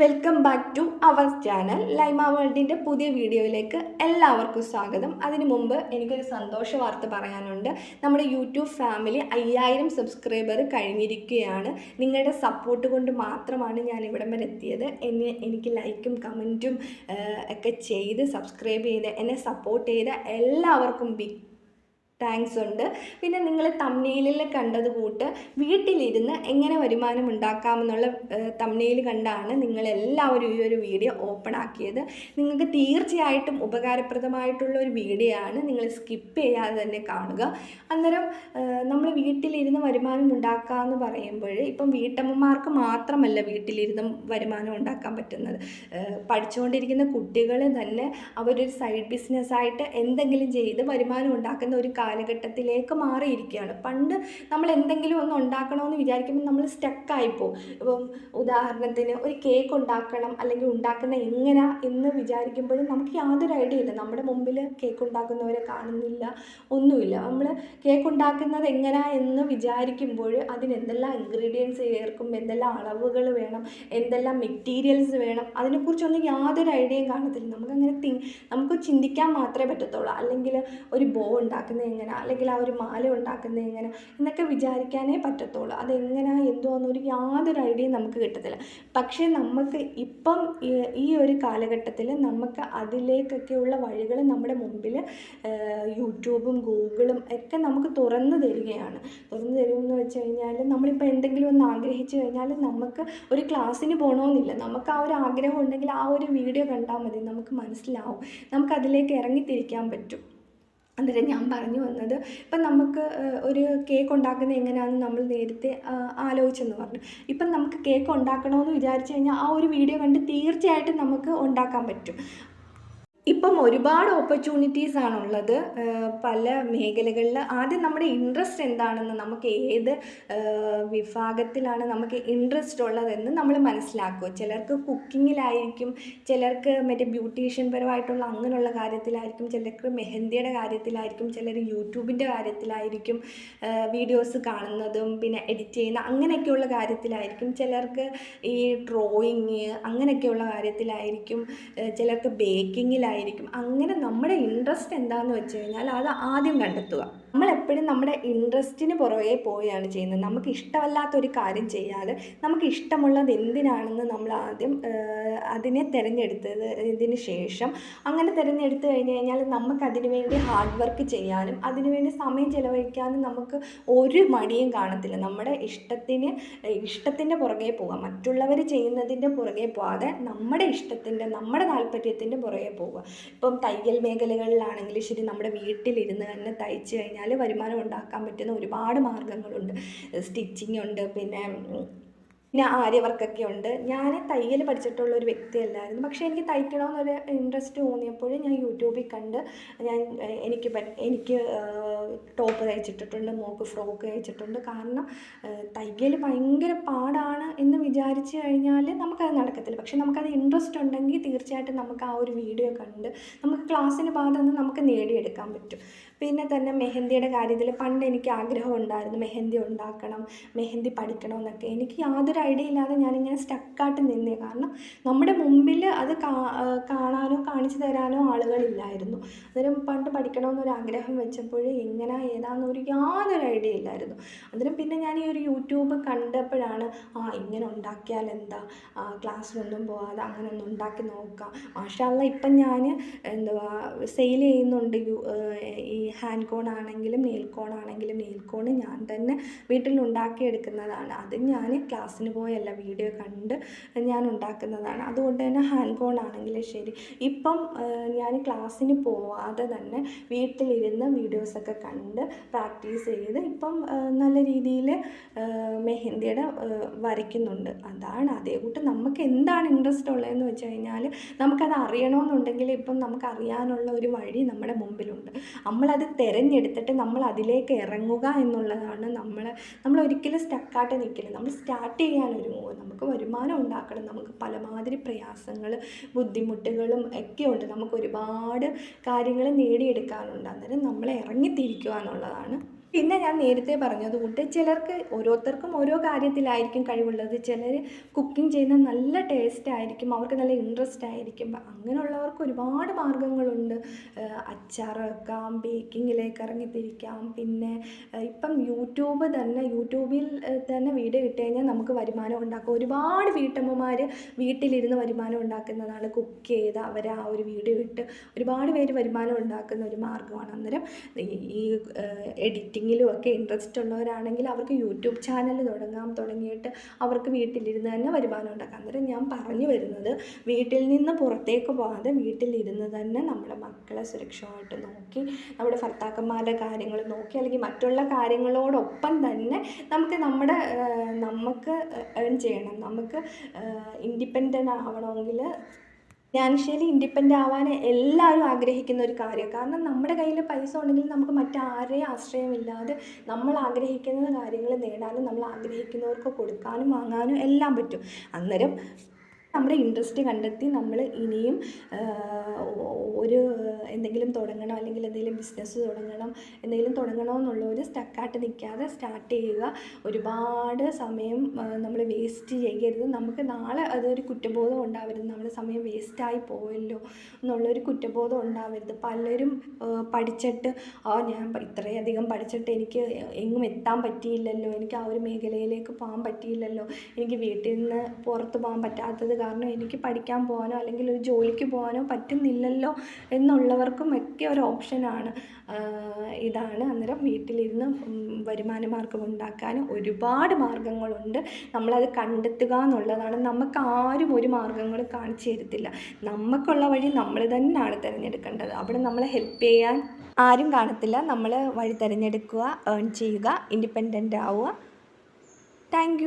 Welcome back to our channel Leima വേൾഡിന്റെ പുതിയ വീഡിയോയിലേക്ക് എല്ലാവർക്കും സ്വാഗതം. അതിനു മുമ്പ് എനിക്കൊരു സന്തോഷ വാർത്ത പറയാനുണ്ട്. നമ്മുടെ യൂട്യൂബ് ഫാമിലി അയ്യായിരം സബ്സ്ക്രൈബർ കഴിഞ്ഞിരിക്കുകയാണ്. നിങ്ങളുടെ സപ്പോർട്ട് കൊണ്ട് മാത്രമാണ് ഞാൻ ഇവിടം വരെ എത്തിയത്. എന്നെ എനിക്ക് ലൈക്കും കമന്റും ഒക്കെ ചെയ്ത് സബ്സ്ക്രൈബ് ചെയ്ത് എന്നെ സപ്പോർട്ട് ചെയ്ത എല്ലാവർക്കും ബിഗ് താങ്ക്സ് ഉണ്ട്. പിന്നെ നിങ്ങൾ തമ്നെയിലിൽ കണ്ടത് കൂട്ട് വീട്ടിലിരുന്ന് എങ്ങനെ വരുമാനം ഉണ്ടാക്കാമെന്നുള്ള തമ്നെയിൽ കണ്ടാണ് നിങ്ങളെല്ലാവരും ഈ ഒരു വീഡിയോ ഓപ്പൺ ആക്കിയത്. നിങ്ങൾക്ക് തീർച്ചയായിട്ടും ഉപകാരപ്രദമായിട്ടുള്ള ഒരു വീഡിയോ ആണ് നിങ്ങൾ സ്കിപ്പ് ചെയ്യാതെ തന്നെ കാണുക. അന്നേരം നമ്മൾ വീട്ടിലിരുന്ന് വരുമാനം ഉണ്ടാക്കുക എന്ന് പറയുമ്പോൾ ഇപ്പം വീട്ടമ്മമാർക്ക് മാത്രമല്ല വീട്ടിലിരുന്ന് വരുമാനം ഉണ്ടാക്കാൻ പറ്റുന്നത്. പഠിച്ചുകൊണ്ടിരിക്കുന്ന കുട്ടികൾ തന്നെ അവരൊരു സൈഡ് ബിസിനസ്സായിട്ട് എന്തെങ്കിലും ചെയ്ത് വരുമാനം ഉണ്ടാക്കുന്ന ഒരു കാലഘട്ടത്തിലേക്ക് മാറിയിരിക്കുകയാണ്. പണ്ട് നമ്മൾ എന്തെങ്കിലും ഒന്ന് ഉണ്ടാക്കണമെന്ന് വിചാരിക്കുമ്പോൾ നമ്മൾ സ്റ്റക്കായിപ്പോൾ ഇപ്പം ഉദാഹരണത്തിന് ഒരു കേക്ക് ഉണ്ടാക്കണം അല്ലെങ്കിൽ ഉണ്ടാക്കുന്ന എങ്ങനെ എന്ന് വിചാരിക്കുമ്പോഴും നമുക്ക് യാതൊരു ഐഡിയ ഇല്ല. നമ്മുടെ മുമ്പിൽ കേക്ക് ഉണ്ടാക്കുന്നവരെ കാണുന്നില്ല ഒന്നുമില്ല. നമ്മൾ കേക്ക് ഉണ്ടാക്കുന്നത് എങ്ങനെ എന്ന് വിചാരിക്കുമ്പോൾ അതിന് എന്തെല്ലാം ഇൻഗ്രീഡിയൻസ് ചേർക്കും എന്തെല്ലാം അളവുകൾ വേണം എന്തെല്ലാം മെറ്റീരിയൽസ് വേണം അതിനെക്കുറിച്ചൊന്നും യാതൊരു ഐഡിയയും കാണത്തില്ല. നമുക്കങ്ങനെ തി നമുക്ക് ചിന്തിക്കാൻ മാത്രമേ പറ്റത്തുള്ളൂ. അല്ലെങ്കിൽ ഒരു ബോ ഉണ്ടാക്കുന്നത് എങ്ങനെ അല്ലെങ്കിൽ ആ ഒരു മാല ഉണ്ടാക്കുന്നത് എങ്ങനെ എന്നൊക്കെ വിചാരിക്കാനേ പറ്റത്തുള്ളൂ. അതെങ്ങനെ എന്നൊരു യാതൊരു ഐഡിയയും നമുക്ക് കിട്ടത്തില്ല. പക്ഷേ നമുക്ക് ഇപ്പം ഈ ഒരു കാലഘട്ടത്തിൽ നമുക്ക് അതിലേക്കൊക്കെയുള്ള വഴികൾ നമ്മുടെ മുമ്പിൽ യൂട്യൂബും ഗൂഗിളും ഒക്കെ നമുക്ക് തുറന്നു തരികയാണ്. തുറന്നു തരുമെന്ന് വെച്ച് കഴിഞ്ഞാൽ നമ്മളിപ്പോൾ എന്തെങ്കിലും ഒന്ന് ആഗ്രഹിച്ചു കഴിഞ്ഞാൽ നമുക്ക് ഒരു ക്ലാസ്സിന് പോകണമെന്നില്ല നമുക്ക് ആ ഒരു ആഗ്രഹം ഉണ്ടെങ്കിൽ ആ ഒരു വീഡിയോ കണ്ടാൽ മതി. നമുക്ക് മനസ്സിലാവും. നമുക്ക് അതിലേക്ക് ഇറങ്ങിത്തിരിക്കാൻ പറ്റും. അന്നേരം ഞാൻ പറഞ്ഞു വന്നത് ഇപ്പം നമുക്ക് ഒരു കേക്ക് ഉണ്ടാക്കുന്നത് എങ്ങനെയാണെന്ന് നമ്മൾ നേരത്തെ ആലോചിച്ചെന്ന് പറഞ്ഞു. ഇപ്പം നമുക്ക് കേക്ക് ഉണ്ടാക്കണമെന്ന് വിചാരിച്ചു കഴിഞ്ഞാൽ ആ ഒരു വീഡിയോ കണ്ട് തീർച്ചയായിട്ടും നമുക്ക് ഉണ്ടാക്കാൻ പറ്റും. ഇപ്പം ഒരുപാട് ഓപ്പർച്യൂണിറ്റീസ് ആണുള്ളത്. പല മേഖലകളിൽ ആദ്യം നമ്മുടെ ഇൻട്രസ്റ്റ് എന്താണെന്ന് നമുക്ക് ഏത് വിഭാഗത്തിലാണ് നമുക്ക് ഇൻട്രസ്റ്റ് ഉള്ളതെന്ന് നമ്മൾ മനസ്സിലാക്കുക. ചിലർക്ക് കുക്കിങ്ങിലായിരിക്കും ചിലർക്ക് മറ്റേ ബ്യൂട്ടീഷ്യൻ പരമായിട്ടുള്ള അങ്ങനെയുള്ള കാര്യത്തിലായിരിക്കും ചിലർക്ക് മെഹന്തിയുടെ കാര്യത്തിലായിരിക്കും ചിലർ യൂട്യൂബിന്റെ കാര്യത്തിലായിരിക്കും വീഡിയോസ് കാണുന്നതും പിന്നെ എഡിറ്റ് ചെയ്യുന്ന അങ്ങനെയൊക്കെയുള്ള കാര്യത്തിലായിരിക്കും. ചിലർക്ക് ഈ ഡ്രോയിങ് അങ്ങനെയൊക്കെയുള്ള കാര്യത്തിലായിരിക്കും ചിലർക്ക് ബേക്കിങ്ങിലായിരിക്കും ആയിരിക്കും. അങ്ങനെ നമ്മുടെ ഇൻട്രസ്റ്റ് എന്താണെന്ന് വെച്ച് കഴിഞ്ഞാൽ അത് ആദ്യം കണ്ടെത്തുക. നമ്മളെപ്പോഴും നമ്മുടെ ഇൻട്രസ്റ്റിന് പുറകെ പോവുകയാണ് ചെയ്യുന്നത്. നമുക്ക് ഇഷ്ടമല്ലാത്തൊരു കാര്യം ചെയ്യാതെ നമുക്ക് ഇഷ്ടമുള്ളത് എന്തിനാണെന്ന് നമ്മൾ ആദ്യം അതിനെ തിരഞ്ഞെടുത്തത് ഇതിന് ശേഷം. അങ്ങനെ തിരഞ്ഞെടുത്ത് കഴിഞ്ഞ് കഴിഞ്ഞാൽ നമുക്ക് അതിനു വേണ്ടി ഹാർഡ് വർക്ക് ചെയ്യാനും അതിനുവേണ്ടി സമയം ചിലവഴിക്കാനും നമുക്ക് ഒരു മടിയും കാണത്തില്ല. നമ്മുടെ ഇഷ്ടത്തിന് ഇഷ്ടത്തിന്റെ പുറകെ പോകാം മറ്റുള്ളവർ ചെയ്യുന്നതിന്റെ പുറകെ പോകാതെ നമ്മുടെ ഇഷ്ടത്തിന്റെ നമ്മുടെ താല്പര്യത്തിന്റെ പുറകെ പോവുക ഇപ്പം തയ്യൽ മേഖലകളിലാണെങ്കിലും ശരി നമ്മുടെ വീട്ടിലിരുന്ന് തന്നെ തയ്ച്ച് കഴിഞ്ഞാൽ വരുമാനം ഉണ്ടാക്കാൻ പറ്റുന്ന ഒരുപാട് മാർഗങ്ങളുണ്ട്. സ്റ്റിച്ചിങ് ഉണ്ട് പിന്നെ പിന്നെ ആര്യ വർക്കൊക്കെ ഉണ്ട്. ഞാൻ തയ്യൽ പഠിച്ചിട്ടുള്ള ഒരു വ്യക്തിയല്ലായിരുന്നു. പക്ഷേ എനിക്ക് തയ്ക്കണമെന്നൊരു ഇൻട്രസ്റ്റ് തോന്നിയപ്പോൾ ഞാൻ യൂട്യൂബിൽ കണ്ട് ഞാൻ എനിക്ക് എനിക്ക് ടോപ്പ് തയ്ച്ചിട്ടിട്ടുണ്ട് മോക്ക് ഫ്രോക്ക് തയ്ച്ചിട്ടുണ്ട്. കാരണം തയ്യൽ ഭയങ്കര പാടാണ് എന്ന് വിചാരിച്ചു കഴിഞ്ഞാൽ നമുക്കത് നടക്കത്തില്ല. പക്ഷേ നമുക്കത് ഇൻട്രസ്റ്റ് ഉണ്ടെങ്കിൽ തീർച്ചയായിട്ടും നമുക്ക് ആ ഒരു വീഡിയോ കണ്ട് നമുക്ക് ക്ലാസ്സിന് പാകം നമുക്ക് നേടിയെടുക്കാൻ പറ്റും. പിന്നെ തന്നെ മെഹന്തിയുടെ കാര്യത്തിൽ പണ്ട് എനിക്ക് ആഗ്രഹം ഉണ്ടായിരുന്നു മെഹന്തി ഉണ്ടാക്കണം മെഹന്തി പഠിക്കണം എന്നൊക്കെ എനിക്ക് യാതൊരു ഐഡിയ ഇല്ലാതെ ഞാനിങ്ങനെ സ്റ്റക്കായിട്ട് നിന്നു. കാരണം നമ്മുടെ മുമ്പിൽ അത് കാണാനോ കാണിച്ചു തരാനോ ആളുകളില്ലായിരുന്നു. അന്നേരം പണ്ട് പഠിക്കണമെന്നൊരു ആഗ്രഹം വെച്ചപ്പോൾ എങ്ങനെ ഏതാണെന്നൊരു യാതൊരു ഐഡിയ ഇല്ലായിരുന്നു. അന്നേരം പിന്നെ ഞാൻ ഈ ഒരു യൂട്യൂബ് കണ്ടപ്പോഴാണ് ആ ഇങ്ങനെ ഉണ്ടാക്കിയാൽ എന്താ? ക്ലാസ്സിലൊന്നും പോവാതെ അങ്ങനെ ഒന്ന് ഉണ്ടാക്കി നോക്കാം. മാഷാല്ല ഇപ്പം ഞാൻ എന്തുവാ സെയിൽ ചെയ്യുന്നുണ്ട് ഈ ഹാൻഡ് കോൺ ആണെങ്കിലും നെയിൽ കോൺ ആണെങ്കിലും നെയിൽ കോൺ ഞാൻ തന്നെ വീട്ടിൽ ഉണ്ടാക്കിയെടുക്കുന്നതാണ് അത് ഞാൻ ക്ലാസ്സിന് പോയല്ല വീഡിയോ കണ്ട് ഞാൻ ഉണ്ടാക്കുന്നതാണ്. അതുകൊണ്ട് തന്നെ ഹാൻഡ് കോൺ ആണെങ്കിലും ശരി. ഇപ്പം ഞാൻ ക്ലാസ്സിന് പോവാതെ തന്നെ വീട്ടിലിരുന്ന് വീഡിയോസൊക്കെ കണ്ട് പ്രാക്ടീസ് ചെയ്ത് ഇപ്പം നല്ല രീതിയിൽ മെഹന്തിയുടെ വരയ്ക്കുന്നുണ്ട്. അതാണ് അതേ കൂട്ട് നമുക്ക് എന്താണ് ഇൻട്രസ്റ്റ് ഉള്ളതെന്ന് വെച്ച് കഴിഞ്ഞാൽ നമുക്കത് അറിയണമെന്നുണ്ടെങ്കിൽ ഇപ്പം നമുക്ക് അറിയാനുള്ള ഒരു വഴി നമ്മുടെ മുമ്പിലുണ്ട്. നമ്മളത് തിരഞ്ഞെടുത്തിട്ട് നമ്മൾ അതിലേക്ക് ഇറങ്ങുക എന്നുള്ളതാണ് നമ്മൾ നമ്മൾ ഒരിക്കലും സ്റ്റക്കായിട്ട് നിൽക്കില്ല. നമ്മൾ സ്റ്റാർട്ട് ചെയ്യാൻ ഒരുങ്ങുക നമുക്ക് വരുമാനം ഉണ്ടാക്കണം. നമുക്ക് പലമാതിരി പ്രയാസങ്ങൾ ബുദ്ധിമുട്ടുകളും ഒക്കെ ഉണ്ട്. നമുക്ക് ഒരുപാട് കാര്യങ്ങൾ നേടിയെടുക്കാനുണ്ട്. അന്നേരം നമ്മൾ ഇറങ്ങിത്തിരിക്കുക എന്നുള്ളതാണ് പിന്നെ ഞാൻ നേരത്തെ പറഞ്ഞതുകൊണ്ട് ചിലർക്ക് ഓരോരുത്തർക്കും ഓരോ കാര്യത്തിലായിരിക്കും കഴിവുള്ളത്. ചിലർ കുക്കിംഗ് ചെയ്യുന്ന നല്ല ടേസ്റ്റ് ആയിരിക്കും അവർക്ക് നല്ല ഇൻട്രസ്റ്റ് ആയിരിക്കും. അങ്ങനെയുള്ളവർക്ക് ഒരുപാട് മാർഗങ്ങളുണ്ട്. അച്ചാർ വെക്കാം ബേക്കിങ്ങിലേക്ക് ഇറങ്ങിത്തിരിക്കാം പിന്നെ ഇപ്പം യൂട്യൂബ് തന്നെ യൂട്യൂബിൽ തന്നെ വീഡിയോ ഇട്ട് കഴിഞ്ഞാൽ നമുക്ക് വരുമാനം ഉണ്ടാക്കാം. ഒരുപാട് വീട്ടമ്മമാർ വീട്ടിലിരുന്ന് വരുമാനം ഉണ്ടാക്കുന്നതാണ് കുക്ക് ചെയ്ത് അവർ ആ ഒരു വീഡിയോ ഇട്ട് ഒരുപാട് പേര് വരുമാനം ഉണ്ടാക്കുന്ന ഒരു മാർഗമാണ്. അന്നേരം ഈ എഡിറ്റിങ്ങിലും ഒക്കെ ഇൻട്രസ്റ്റ് ഉള്ളവരാണെങ്കിൽ അവർക്ക് യൂട്യൂബ് ചാനൽ തുടങ്ങാം. തുടങ്ങിയിട്ട് അവർക്ക് വീട്ടിലിരുന്ന് തന്നെ വരുമാനം ഉണ്ടാക്കാം. അന്നേരം ഞാൻ പറഞ്ഞു വരുന്നത് വീട്ടിൽ നിന്ന് പുറത്തേക്ക് പോകാതെ വീട്ടിലിരുന്ന് തന്നെ നമ്മുടെ മക്കളെ സുരക്ഷമായിട്ട് നോക്കി നമ്മുടെ ഭർത്താക്കന്മാരുടെ കാര്യങ്ങൾ നോക്കി അല്ലെങ്കിൽ മറ്റുള്ള കാര്യങ്ങളോടൊപ്പം തന്നെ നമുക്ക് നമ്മുടെ നമുക്ക് ഏൺ ചെയ്യണം. നമുക്ക് ഇൻഡിപെൻഡന്റ് ആവണമെങ്കിൽ ഫിനാൻഷ്യലി ഇൻഡിപെൻഡന്റ് ആവാൻ എല്ലാവരും ആഗ്രഹിക്കുന്ന ഒരു കാര്യമാണ്. കാരണം നമ്മുടെ കയ്യിൽ പൈസ ഉണ്ടെങ്കിൽ നമുക്ക് മറ്റാരെയും ആശ്രയമില്ലാതെ നമ്മൾ ആഗ്രഹിക്കുന്ന കാര്യങ്ങൾ നേടാനും നമ്മൾ ആഗ്രഹിക്കുന്നവർക്ക് കൊടുക്കാനും വാങ്ങാനും എല്ലാം പറ്റും. അന്നേരം നമ്മുടെ ഇൻട്രസ്റ്റ് കണ്ടെത്തി നമ്മൾ ഇനിയും ഒരു എന്തെങ്കിലും തുടങ്ങണം അല്ലെങ്കിൽ എന്തെങ്കിലും ബിസിനസ് തുടങ്ങണം എന്തെങ്കിലും തുടങ്ങണമെന്നുള്ളവർ സ്റ്റക്കായിട്ട് നിൽക്കാതെ സ്റ്റാർട്ട് ചെയ്യുക. ഒരുപാട് സമയം നമ്മൾ വേസ്റ്റ് ചെയ്യരുത്. നമുക്ക് നാളെ അതൊരു കുറ്റബോധം ഉണ്ടാവരുത്. നമ്മുടെ സമയം വേസ്റ്റായി പോയല്ലോ എന്നുള്ളൊരു കുറ്റബോധം ഉണ്ടാവരുത്. പലരും പഠിച്ചിട്ട് ആ ഞാൻ ഇത്രയധികം പഠിച്ചിട്ട് എനിക്ക് എങ്ങും എത്താൻ പറ്റിയില്ലല്ലോ. എനിക്ക് ആ ഒരു മേഖലയിലേക്ക് പോകാൻ പറ്റിയില്ലല്ലോ. എനിക്ക് വീട്ടിൽ നിന്ന് പുറത്ത് പോകാൻ പറ്റാത്തത് കാരണം എനിക്ക് പഠിക്കാൻ പോകാനോ അല്ലെങ്കിൽ ഒരു ജോലിക്ക് പോകാനോ പറ്റുന്നില്ലല്ലോ എന്നുള്ളവർക്കും ഒക്കെ ഒരു ഓപ്ഷനാണ് ഇതാണ് അന്നേരം വീട്ടിലിരുന്ന് വരുമാന മാർഗം ഉണ്ടാക്കാൻ ഒരുപാട് മാർഗങ്ങളുണ്ട്. നമ്മളത് കണ്ടെത്തുക എന്നുള്ളതാണ്. നമുക്ക് ആരും ഒരു മാർഗങ്ങൾ കാണിച്ചു തരത്തില്ല. നമുക്കുള്ള വഴി നമ്മൾ തന്നെയാണ് തിരഞ്ഞെടുക്കേണ്ടത്. അവിടെ നമ്മളെ ഹെൽപ്പ് ചെയ്യാൻ ആരും കാണത്തില്ല. നമ്മൾ വഴി തിരഞ്ഞെടുക്കുക ഏൺ ചെയ്യുക ഇൻഡിപെൻഡന്റ് ആവുക. താങ്ക്